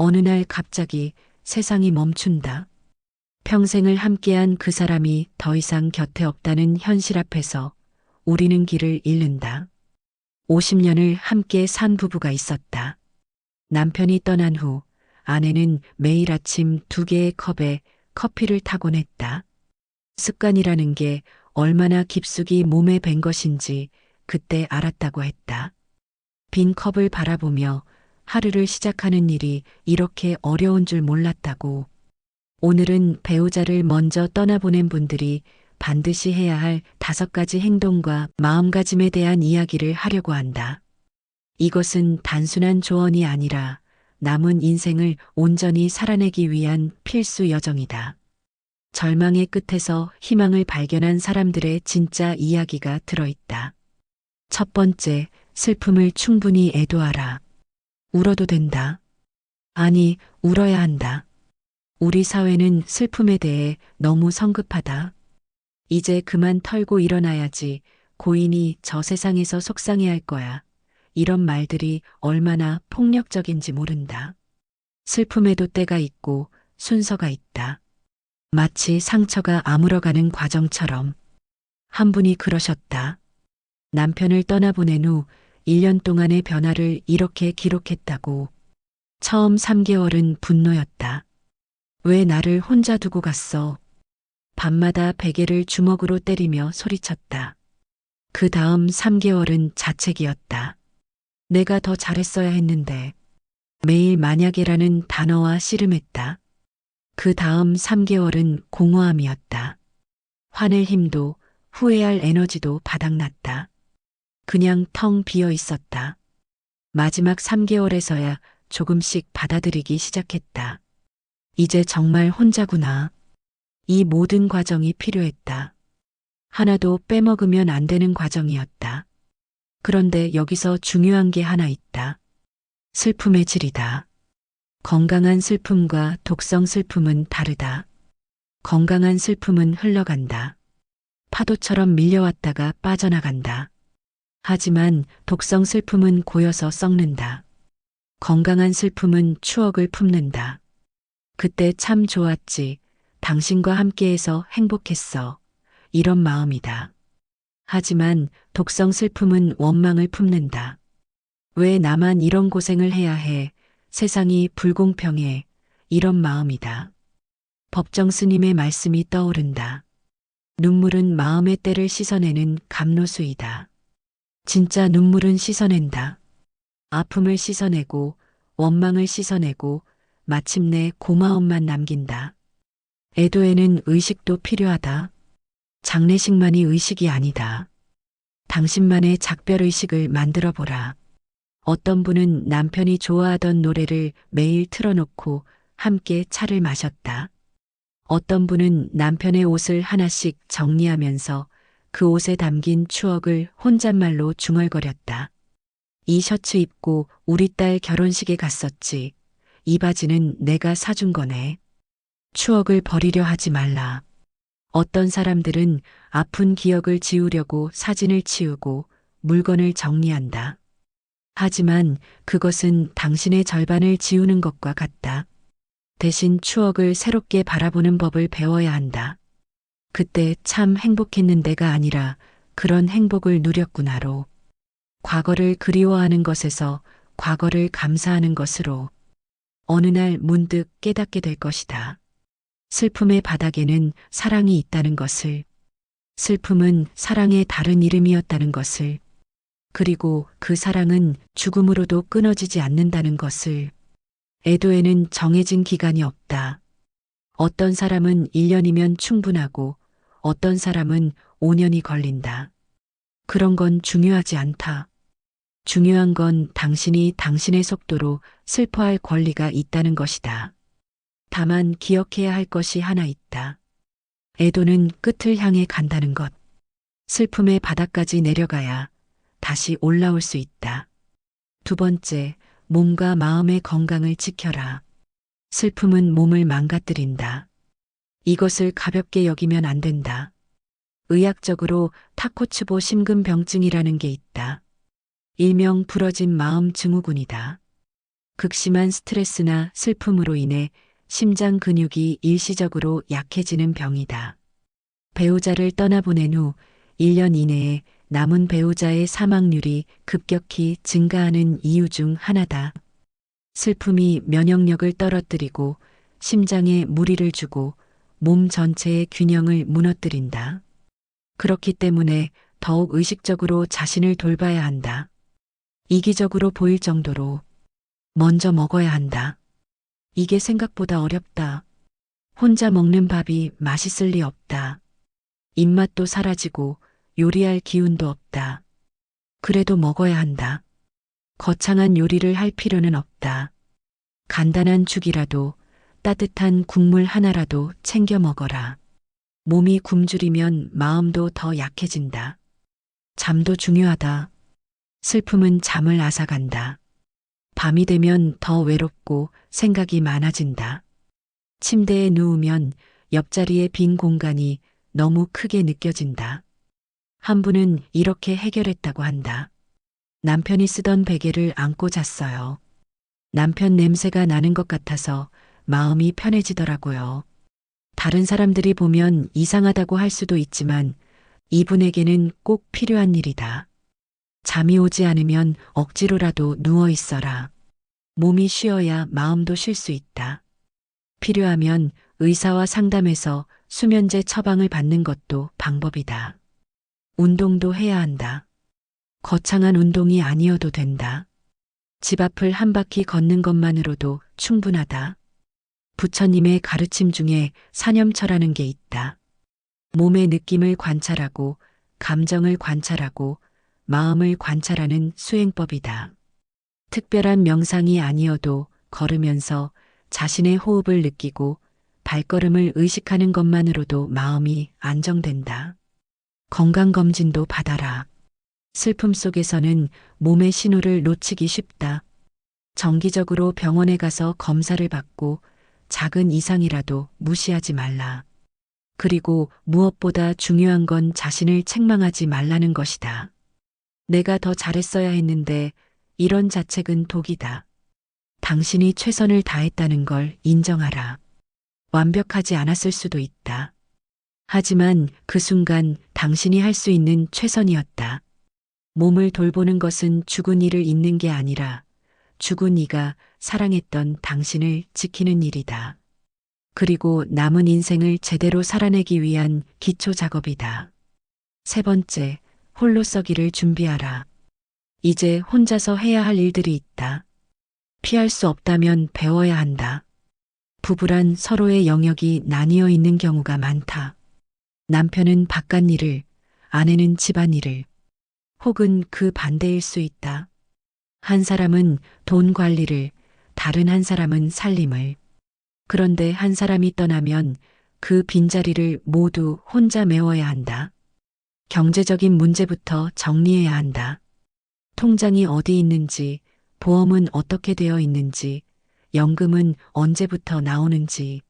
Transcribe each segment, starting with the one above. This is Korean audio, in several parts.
어느 날 갑자기 세상이 멈춘다. 평생을 함께한 그 사람이 더 이상 곁에 없다는 현실 앞에서 우리는 길을 잃는다. 50년을 함께 산 부부가 있었다. 남편이 떠난 후 아내는 매일 아침 두 개의 컵에 커피를 타곤 했다. 습관이라는 게 얼마나 깊숙이 몸에 밴 것인지 그때 알았다고 했다. 빈 컵을 바라보며 하루를 시작하는 일이 이렇게 어려운 줄 몰랐다고. 오늘은 배우자를 먼저 떠나보낸 분들이 반드시 해야 할 다섯 가지 행동과 마음가짐에 대한 이야기를 하려고 한다. 이것은 단순한 조언이 아니라 남은 인생을 온전히 살아내기 위한 필수 여정이다. 절망의 끝에서 희망을 발견한 사람들의 진짜 이야기가 들어있다. 첫 번째, 슬픔을 충분히 애도하라. 울어도 된다. 아니, 울어야 한다. 우리 사회는 슬픔에 대해 너무 성급하다. 이제 그만 털고 일어나야지 고인이 저 세상에서 속상해 할 거야. 이런 말들이 얼마나 폭력적인지 모른다. 슬픔에도 때가 있고 순서가 있다. 마치 상처가 아물어가는 과정처럼 한 분이 그러셨다. 남편을 떠나보낸 후 1년 동안의 변화를 이렇게 기록했다고. 처음 3개월은 분노였다. 왜 나를 혼자 두고 갔어? 밤마다 베개를 주먹으로 때리며 소리쳤다. 그 다음 3개월은 자책이었다. 내가 더 잘했어야 했는데 매일 만약에라는 단어와 씨름했다. 그 다음 3개월은 공허함이었다. 화낼 힘도 후회할 에너지도 바닥났다. 그냥 텅 비어 있었다. 마지막 3개월에서야 조금씩 받아들이기 시작했다. 이제 정말 혼자구나. 이 모든 과정이 필요했다. 하나도 빼먹으면 안 되는 과정이었다. 그런데 여기서 중요한 게 하나 있다. 슬픔의 질이다. 건강한 슬픔과 독성 슬픔은 다르다. 건강한 슬픔은 흘러간다. 파도처럼 밀려왔다가 빠져나간다. 하지만 독성 슬픔은 고여서 썩는다. 건강한 슬픔은 추억을 품는다. 그때 참 좋았지. 당신과 함께해서 행복했어. 이런 마음이다. 하지만 독성 슬픔은 원망을 품는다. 왜 나만 이런 고생을 해야 해? 세상이 불공평해. 이런 마음이다. 법정 스님의 말씀이 떠오른다. 눈물은 마음의 때를 씻어내는 감로수이다. 진짜 눈물은 씻어낸다. 아픔을 씻어내고 원망을 씻어내고 마침내 고마움만 남긴다. 애도에는 의식도 필요하다. 장례식만이 의식이 아니다. 당신만의 작별의식을 만들어 보라. 어떤 분은 남편이 좋아하던 노래를 매일 틀어놓고 함께 차를 마셨다. 어떤 분은 남편의 옷을 하나씩 정리하면서 그 옷에 담긴 추억을 혼잣말로 중얼거렸다. 이 셔츠 입고 우리 딸 결혼식에 갔었지. 이 바지는 내가 사준 거네. 추억을 버리려 하지 말라. 어떤 사람들은 아픈 기억을 지우려고 사진을 치우고 물건을 정리한다. 하지만 그것은 당신의 절반을 지우는 것과 같다. 대신 추억을 새롭게 바라보는 법을 배워야 한다. 그때 참 행복했는데가 아니라 그런 행복을 누렸구나로. 과거를 그리워하는 것에서 과거를 감사하는 것으로 어느 날 문득 깨닫게 될 것이다. 슬픔의 바닥에는 사랑이 있다는 것을, 슬픔은 사랑의 다른 이름이었다는 것을, 그리고 그 사랑은 죽음으로도 끊어지지 않는다는 것을, 애도에는 정해진 기간이 없다. 어떤 사람은 1년이면 충분하고 어떤 사람은 5년이 걸린다. 그런 건 중요하지 않다. 중요한 건 당신이 당신의 속도로 슬퍼할 권리가 있다는 것이다. 다만 기억해야 할 것이 하나 있다. 애도는 끝을 향해 간다는 것. 슬픔의 바닥까지 내려가야 다시 올라올 수 있다. 두 번째, 몸과 마음의 건강을 지켜라. 슬픔은 몸을 망가뜨린다. 이것을 가볍게 여기면 안 된다. 의학적으로 타코츠보 심근병증이라는 게 있다. 일명 부러진 마음 증후군이다. 극심한 스트레스나 슬픔으로 인해 심장 근육이 일시적으로 약해지는 병이다. 배우자를 떠나보낸 후 1년 이내에 남은 배우자의 사망률이 급격히 증가하는 이유 중 하나다. 슬픔이 면역력을 떨어뜨리고 심장에 무리를 주고 몸 전체의 균형을 무너뜨린다. 그렇기 때문에 더욱 의식적으로 자신을 돌봐야 한다. 이기적으로 보일 정도로 먼저 먹어야 한다. 이게 생각보다 어렵다. 혼자 먹는 밥이 맛있을 리 없다. 입맛도 사라지고 요리할 기운도 없다. 그래도 먹어야 한다. 거창한 요리를 할 필요는 없다. 간단한 죽이라도 따뜻한 국물 하나라도 챙겨 먹어라. 몸이 굶주리면 마음도 더 약해진다. 잠도 중요하다. 슬픔은 잠을 앗아간다. 밤이 되면 더 외롭고 생각이 많아진다. 침대에 누우면 옆자리의 빈 공간이 너무 크게 느껴진다. 한 분은 이렇게 해결했다고 한다. 남편이 쓰던 베개를 안고 잤어요. 남편 냄새가 나는 것 같아서 마음이 편해지더라고요. 다른 사람들이 보면 이상하다고 할 수도 있지만 이분에게는 꼭 필요한 일이다. 잠이 오지 않으면 억지로라도 누워 있어라. 몸이 쉬어야 마음도 쉴 수 있다. 필요하면 의사와 상담해서 수면제 처방을 받는 것도 방법이다. 운동도 해야 한다. 거창한 운동이 아니어도 된다. 집 앞을 한 바퀴 걷는 것만으로도 충분하다. 부처님의 가르침 중에 사념처라는 게 있다. 몸의 느낌을 관찰하고 감정을 관찰하고 마음을 관찰하는 수행법이다. 특별한 명상이 아니어도 걸으면서 자신의 호흡을 느끼고 발걸음을 의식하는 것만으로도 마음이 안정된다. 건강검진도 받아라. 슬픔 속에서는 몸의 신호를 놓치기 쉽다. 정기적으로 병원에 가서 검사를 받고 작은 이상이라도 무시하지 말라. 그리고 무엇보다 중요한 건 자신을 책망하지 말라는 것이다. 내가 더 잘했어야 했는데 이런 자책은 독이다. 당신이 최선을 다했다는 걸 인정하라. 완벽하지 않았을 수도 있다. 하지만 그 순간 당신이 할 수 있는 최선이었다. 몸을 돌보는 것은 죽은 이를 잇는 게 아니라 죽은 이가 사랑했던 당신을 지키는 일이다. 그리고 남은 인생을 제대로 살아내기 위한 기초 작업이다. 세 번째, 홀로 서기를 준비하라. 이제 혼자서 해야 할 일들이 있다. 피할 수 없다면 배워야 한다. 부부란 서로의 영역이 나뉘어 있는 경우가 많다. 남편은 바깥 일을, 아내는 집안 일을, 혹은 그 반대일 수 있다. 한 사람은 돈 관리를, 다른 한 사람은 살림을. 그런데 한 사람이 떠나면 그 빈자리를 모두 혼자 메워야 한다. 경제적인 문제부터 정리해야 한다. 통장이 어디 있는지, 보험은 어떻게 되어 있는지, 연금은 언제부터 나오는지.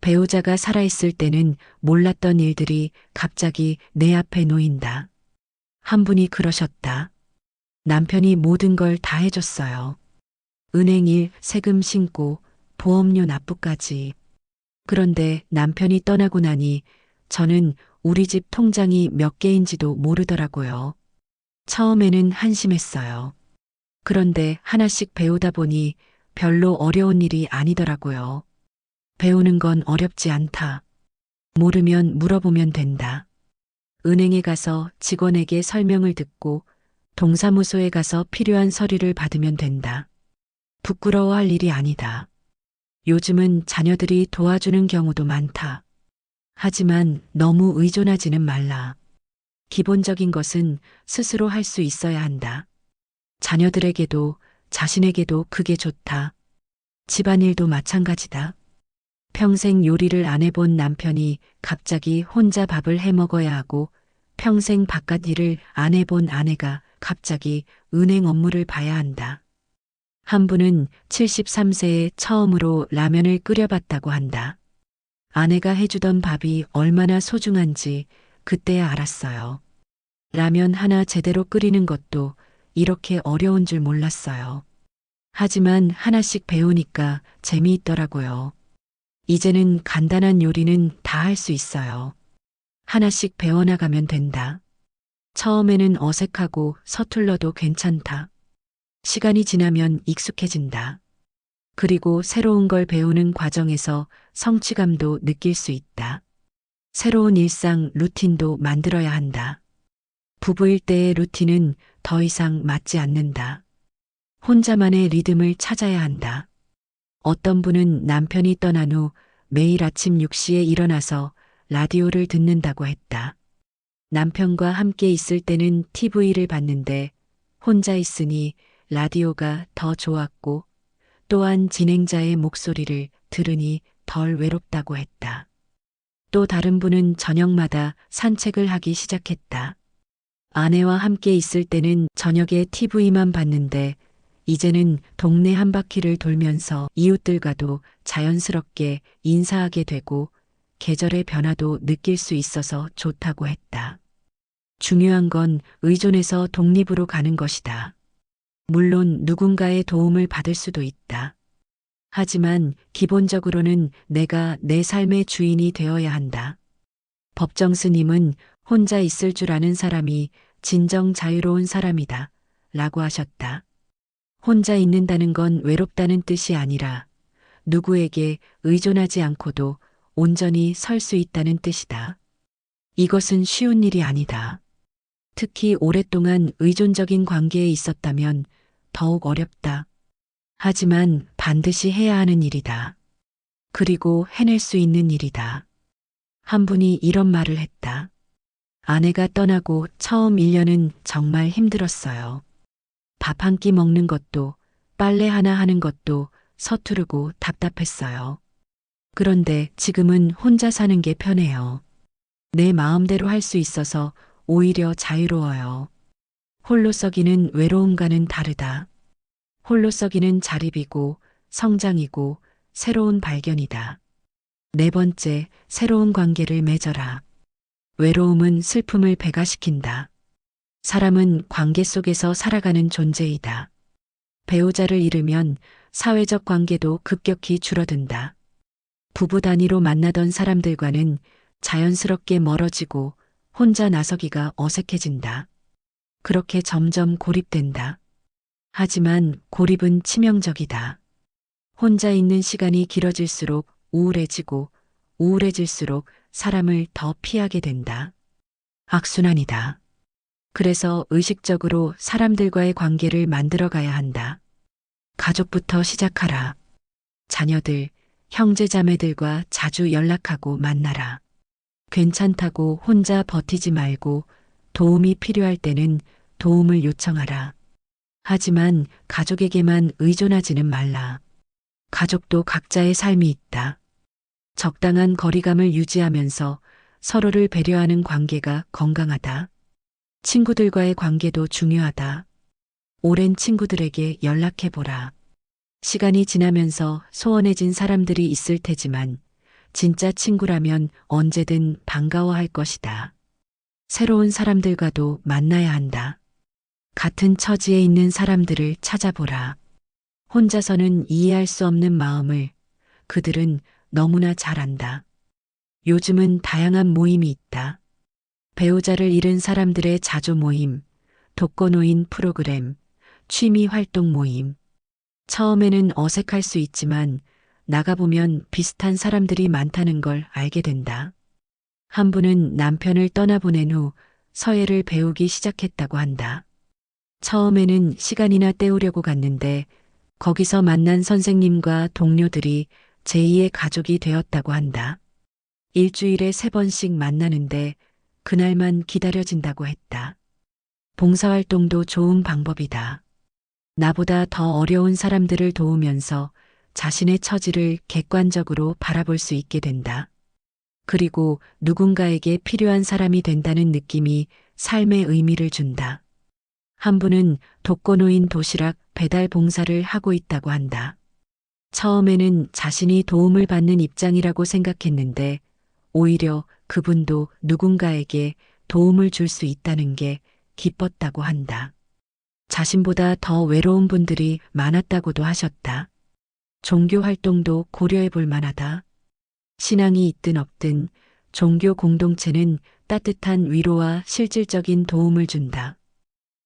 배우자가 살아있을 때는 몰랐던 일들이 갑자기 내 앞에 놓인다. 한 분이 그러셨다. 남편이 모든 걸 다 해줬어요. 은행 일, 세금 신고, 보험료 납부까지. 그런데 남편이 떠나고 나니 저는 우리 집 통장이 몇 개인지도 모르더라고요. 처음에는 한심했어요. 그런데 하나씩 배우다 보니 별로 어려운 일이 아니더라고요. 배우는 건 어렵지 않다. 모르면 물어보면 된다. 은행에 가서 직원에게 설명을 듣고 동사무소에 가서 필요한 서류를 받으면 된다. 부끄러워할 일이 아니다. 요즘은 자녀들이 도와주는 경우도 많다. 하지만 너무 의존하지는 말라. 기본적인 것은 스스로 할 수 있어야 한다. 자녀들에게도 자신에게도 그게 좋다. 집안일도 마찬가지다. 평생 요리를 안 해본 남편이 갑자기 혼자 밥을 해 먹어야 하고 평생 바깥 일을 안 해본 아내가 갑자기 은행 업무를 봐야 한다. 한 분은 73세에 처음으로 라면을 끓여봤다고 한다. 아내가 해주던 밥이 얼마나 소중한지 그때야 알았어요. 라면 하나 제대로 끓이는 것도 이렇게 어려운 줄 몰랐어요. 하지만 하나씩 배우니까 재미있더라고요. 이제는 간단한 요리는 다 할 수 있어요. 하나씩 배워나가면 된다. 처음에는 어색하고 서툴러도 괜찮다. 시간이 지나면 익숙해진다. 그리고 새로운 걸 배우는 과정에서 성취감도 느낄 수 있다. 새로운 일상 루틴도 만들어야 한다. 부부일 때의 루틴은 더 이상 맞지 않는다. 혼자만의 리듬을 찾아야 한다. 어떤 분은 남편이 떠난 후 매일 아침 6시에 일어나서 라디오를 듣는다고 했다. 남편과 함께 있을 때는 TV를 봤는데 혼자 있으니 라디오가 더 좋았고 또한 진행자의 목소리를 들으니 덜 외롭다고 했다. 또 다른 분은 저녁마다 산책을 하기 시작했다. 아내와 함께 있을 때는 저녁에 TV만 봤는데 이제는 동네 한 바퀴를 돌면서 이웃들과도 자연스럽게 인사하게 되고 계절의 변화도 느낄 수 있어서 좋다고 했다. 중요한 건 의존해서 독립으로 가는 것이다. 물론 누군가의 도움을 받을 수도 있다. 하지만 기본적으로는 내가 내 삶의 주인이 되어야 한다. 법정 스님은 혼자 있을 줄 아는 사람이 진정 자유로운 사람이다. 라고 하셨다. 혼자 있는다는 건 외롭다는 뜻이 아니라 누구에게 의존하지 않고도 온전히 설 수 있다는 뜻이다. 이것은 쉬운 일이 아니다. 특히 오랫동안 의존적인 관계에 있었다면 더욱 어렵다. 하지만 반드시 해야 하는 일이다. 그리고 해낼 수 있는 일이다. 한 분이 이런 말을 했다. 아내가 떠나고 처음 1년은 정말 힘들었어요. 밥 한 끼 먹는 것도 빨래 하나 하는 것도 서투르고 답답했어요. 그런데 지금은 혼자 사는 게 편해요. 내 마음대로 할 수 있어서 오히려 자유로워요. 홀로 썩이는 외로움과는 다르다. 홀로 썩이는 자립이고 성장이고 새로운 발견이다. 네 번째, 새로운 관계를 맺어라. 외로움은 슬픔을 배가시킨다. 사람은 관계 속에서 살아가는 존재이다. 배우자를 잃으면 사회적 관계도 급격히 줄어든다. 부부 단위로 만나던 사람들과는 자연스럽게 멀어지고 혼자 나서기가 어색해진다. 그렇게 점점 고립된다. 하지만 고립은 치명적이다. 혼자 있는 시간이 길어질수록 우울해지고 우울해질수록 사람을 더 피하게 된다. 악순환이다. 그래서 의식적으로 사람들과의 관계를 만들어 가야 한다. 가족부터 시작하라. 자녀들, 형제 자매들과 자주 연락하고 만나라. 괜찮다고 혼자 버티지 말고 도움이 필요할 때는 도움을 요청하라. 하지만 가족에게만 의존하지는 말라. 가족도 각자의 삶이 있다. 적당한 거리감을 유지하면서 서로를 배려하는 관계가 건강하다. 친구들과의 관계도 중요하다. 오랜 친구들에게 연락해보라. 시간이 지나면서 소원해진 사람들이 있을 테지만 진짜 친구라면 언제든 반가워할 것이다. 새로운 사람들과도 만나야 한다. 같은 처지에 있는 사람들을 찾아보라. 혼자서는 이해할 수 없는 마음을 그들은 너무나 잘 안다. 요즘은 다양한 모임이 있다. 배우자를 잃은 사람들의 자조 모임, 독거노인 프로그램, 취미 활동 모임. 처음에는 어색할 수 있지만 나가보면 비슷한 사람들이 많다는 걸 알게 된다. 한 분은 남편을 떠나보낸 후 서예를 배우기 시작했다고 한다. 처음에는 시간이나 때우려고 갔는데 거기서 만난 선생님과 동료들이 제2의 가족이 되었다고 한다. 일주일에 세 번씩 만나는데 그날만 기다려진다고 했다. 봉사활동도 좋은 방법이다. 나보다 더 어려운 사람들을 도우면서 자신의 처지를 객관적으로 바라볼 수 있게 된다. 그리고 누군가에게 필요한 사람이 된다는 느낌이 삶의 의미를 준다. 한 분은 독거노인 도시락 배달 봉사를 하고 있다고 한다. 처음에는 자신이 도움을 받는 입장이라고 생각했는데 오히려 그분도 누군가에게 도움을 줄 수 있다는 게 기뻤다고 한다. 자신보다 더 외로운 분들이 많았다고도 하셨다. 종교 활동도 고려해 볼 만하다. 신앙이 있든 없든 종교 공동체는 따뜻한 위로와 실질적인 도움을 준다.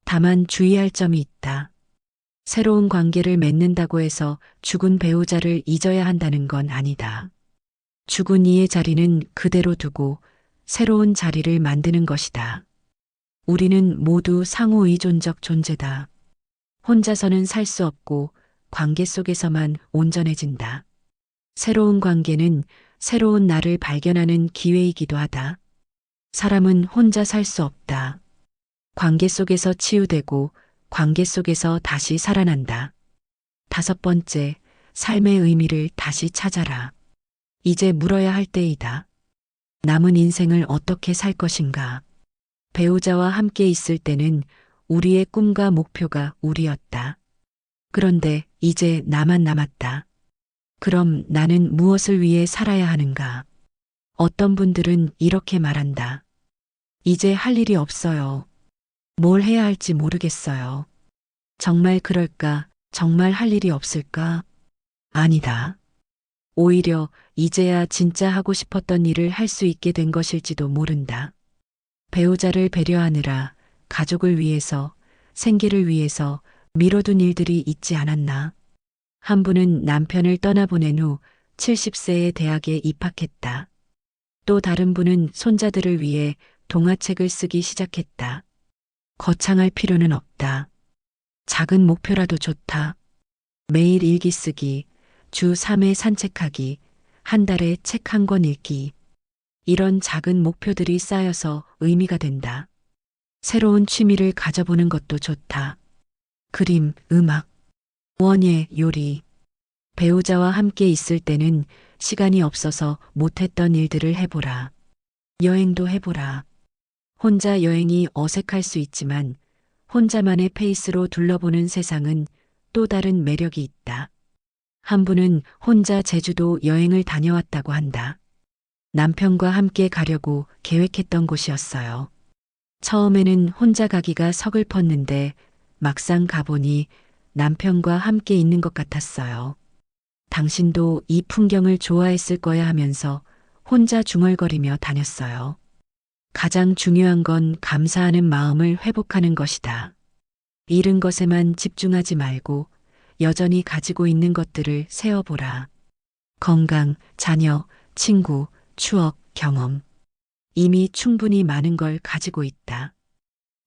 다만 주의할 점이 있다. 새로운 관계를 맺는다고 해서 죽은 배우자를 잊어야 한다는 건 아니다. 죽은 이의 자리는 그대로 두고 새로운 자리를 만드는 것이다. 우리는 모두 상호 의존적 존재다. 혼자서는 살 수 없고 관계 속에서만 온전해진다. 새로운 관계는 새로운 나를 발견하는 기회이기도 하다. 사람은 혼자 살 수 없다. 관계 속에서 치유되고 관계 속에서 다시 살아난다. 다섯 번째, 삶의 의미를 다시 찾아라. 이제 물어야 할 때이다. 남은 인생을 어떻게 살 것인가? 배우자와 함께 있을 때는 우리의 꿈과 목표가 우리였다. 그런데 이제 나만 남았다. 그럼 나는 무엇을 위해 살아야 하는가? 어떤 분들은 이렇게 말한다. 이제 할 일이 없어요. 뭘 해야 할지 모르겠어요. 정말 그럴까? 정말 할 일이 없을까? 아니다. 오히려 이제야 진짜 하고 싶었던 일을 할 수 있게 된 것일지도 모른다. 배우자를 배려하느라 가족을 위해서 생계를 위해서 미뤄둔 일들이 있지 않았나. 한 분은 남편을 떠나보낸 후 70세에 대학에 입학했다. 또 다른 분은 손자들을 위해 동화책을 쓰기 시작했다. 거창할 필요는 없다. 작은 목표라도 좋다. 매일 일기 쓰기, 주 3회 산책하기, 한 달에 책 한 권 읽기. 이런 작은 목표들이 쌓여서 의미가 된다. 새로운 취미를 가져보는 것도 좋다. 그림, 음악, 원예, 요리. 배우자와 함께 있을 때는 시간이 없어서 못했던 일들을 해보라. 여행도 해보라. 혼자 여행이 어색할 수 있지만 혼자만의 페이스로 둘러보는 세상은 또 다른 매력이 있다. 한 분은 혼자 제주도 여행을 다녀왔다고 한다. 남편과 함께 가려고 계획했던 곳이었어요. 처음에는 혼자 가기가 서글펐는데 막상 가보니 남편과 함께 있는 것 같았어요. 당신도 이 풍경을 좋아했을 거야 하면서 혼자 중얼거리며 다녔어요. 가장 중요한 건 감사하는 마음을 회복하는 것이다. 잃은 것에만 집중하지 말고 여전히 가지고 있는 것들을 세어보라. 건강, 자녀, 친구, 추억, 경험. 이미 충분히 많은 걸 가지고 있다.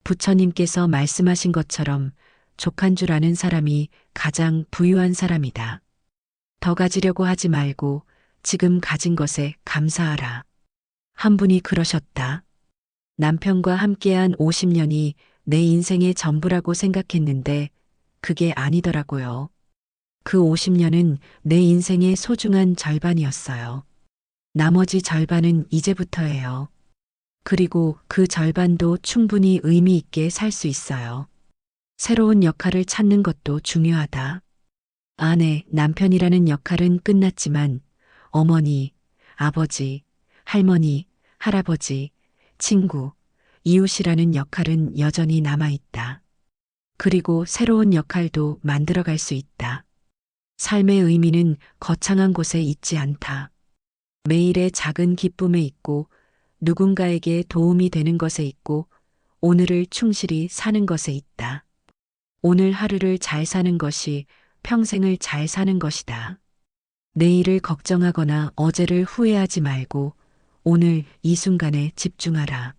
부처님께서 말씀하신 것처럼 족한 줄 아는 사람이 가장 부유한 사람이다. 더 가지려고 하지 말고 지금 가진 것에 감사하라. 한 분이 그러셨다. 남편과 함께한 50년이 내 인생의 전부라고 생각했는데 그게 아니더라고요. 그 50년은 내 인생의 소중한 절반이었어요. 나머지 절반은 이제부터예요. 그리고 그 절반도 충분히 의미 있게 살 수 있어요. 새로운 역할을 찾는 것도 중요하다. 아내, 남편이라는 역할은 끝났지만 어머니, 아버지, 할머니, 할아버지, 친구, 이웃이라는 역할은 여전히 남아있다. 그리고 새로운 역할도 만들어갈 수 있다. 삶의 의미는 거창한 곳에 있지 않다. 매일의 작은 기쁨에 있고 누군가에게 도움이 되는 것에 있고 오늘을 충실히 사는 것에 있다. 오늘 하루를 잘 사는 것이 평생을 잘 사는 것이다. 내일을 걱정하거나 어제를 후회하지 말고 오늘 이 순간에 집중하라.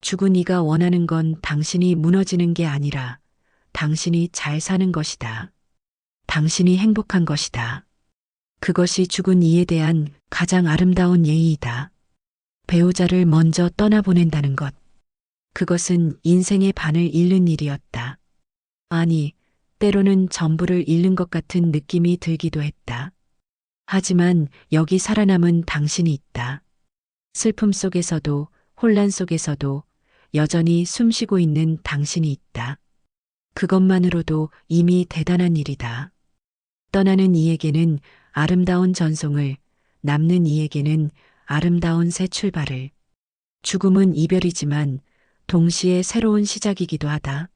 죽은 이가 원하는 건 당신이 무너지는 게 아니라 당신이 잘 사는 것이다. 당신이 행복한 것이다. 그것이 죽은 이에 대한 가장 아름다운 예의이다. 배우자를 먼저 떠나보낸다는 것. 그것은 인생의 반을 잃는 일이었다. 아니, 때로는 전부를 잃는 것 같은 느낌이 들기도 했다. 하지만 여기 살아남은 당신이 있다. 슬픔 속에서도 혼란 속에서도 여전히 숨쉬고 있는 당신이 있다. 그것만으로도 이미 대단한 일이다. 떠나는 이에게는 아름다운 전송을, 남는 이에게는 아름다운 새 출발을. 죽음은 이별이지만 동시에 새로운 시작이기도 하다.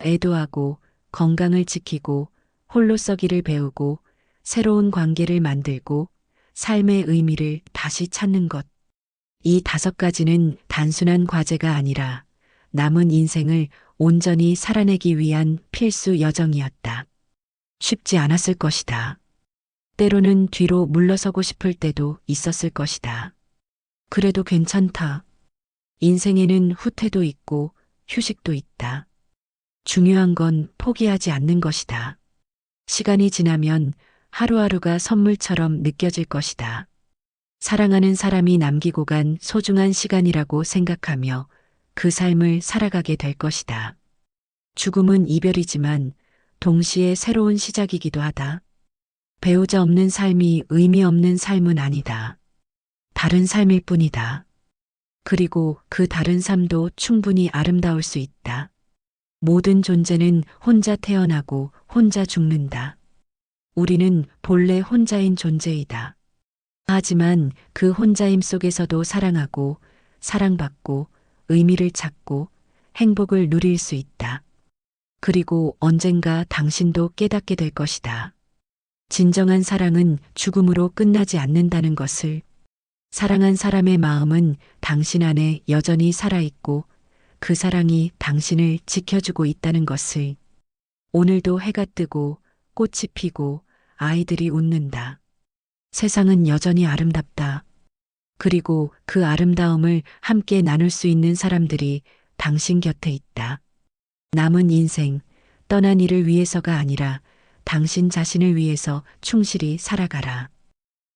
애도하고 건강을 지키고 홀로 서기를 배우고 새로운 관계를 만들고 삶의 의미를 다시 찾는 것. 이 다섯 가지는 단순한 과제가 아니라 남은 인생을 온전히 살아내기 위한 필수 여정이었다. 쉽지 않았을 것이다. 때로는 뒤로 물러서고 싶을 때도 있었을 것이다. 그래도 괜찮다. 인생에는 후퇴도 있고 휴식도 있다. 중요한 건 포기하지 않는 것이다. 시간이 지나면 하루하루가 선물처럼 느껴질 것이다. 사랑하는 사람이 남기고 간 소중한 시간이라고 생각하며 그 삶을 살아가게 될 것이다. 죽음은 이별이지만 동시에 새로운 시작이기도 하다. 배우자 없는 삶이 의미 없는 삶은 아니다. 다른 삶일 뿐이다. 그리고 그 다른 삶도 충분히 아름다울 수 있다. 모든 존재는 혼자 태어나고 혼자 죽는다. 우리는 본래 혼자인 존재이다. 하지만 그 혼자임 속에서도 사랑하고 사랑받고 의미를 찾고 행복을 누릴 수 있다. 그리고 언젠가 당신도 깨닫게 될 것이다. 진정한 사랑은 죽음으로 끝나지 않는다는 것을 사랑한 사람의 마음은 당신 안에 여전히 살아있고 그 사랑이 당신을 지켜주고 있다는 것을 오늘도 해가 뜨고 꽃이 피고 아이들이 웃는다. 세상은 여전히 아름답다. 그리고 그 아름다움을 함께 나눌 수 있는 사람들이 당신 곁에 있다. 남은 인생, 떠난 이를 위해서가 아니라 당신 자신을 위해서 충실히 살아가라.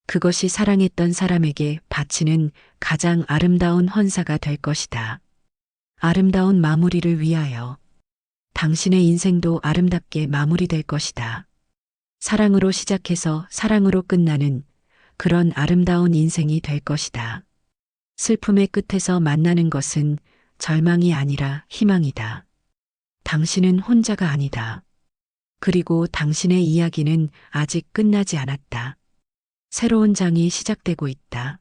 그것이 사랑했던 사람에게 바치는 가장 아름다운 헌사가 될 것이다. 아름다운 마무리를 위하여 당신의 인생도 아름답게 마무리될 것이다. 사랑으로 시작해서 사랑으로 끝나는 그런 아름다운 인생이 될 것이다. 슬픔의 끝에서 만나는 것은 절망이 아니라 희망이다. 당신은 혼자가 아니다. 그리고 당신의 이야기는 아직 끝나지 않았다. 새로운 장이 시작되고 있다.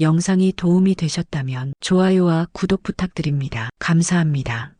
영상이 도움이 되셨다면 좋아요와 구독 부탁드립니다. 감사합니다.